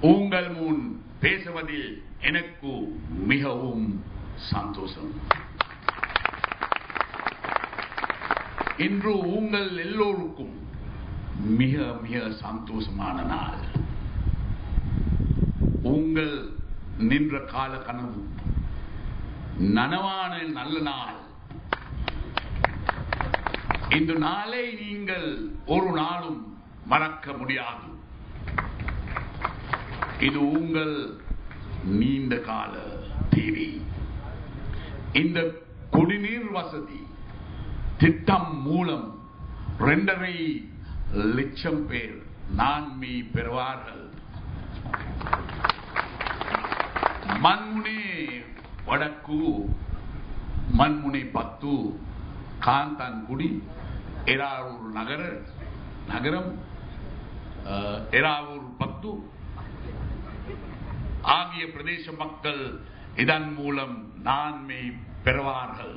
உங்கள் முன் பேசுவதில் எனக்கு மிகவும் சந்தோஷம். இன்று உங்கள் எல்லோருக்கும் மிக மிக சந்தோஷமான நாள். உங்கள் நின்ற கால கனவு நனவான நல்ல நாள். இந்த நாளை நீங்கள் ஒரு நாளும் மறக்க முடியாது. இது உங்கள் நீண்ட கால தேவை இந்த குடிநீர் வசதி திட்டம் மூலம் இரண்டரை லட்சம் பேர் நான்மை பெறுவார்கள். மண்முனை வடக்கு மண்முனை பத்து காந்தான்குடி எராவூர் நகர நகரம் எராவூர் பத்து ஆகிய பிரதேச மக்கள் இதன் மூலம் நான்மை பெறுவார்கள்.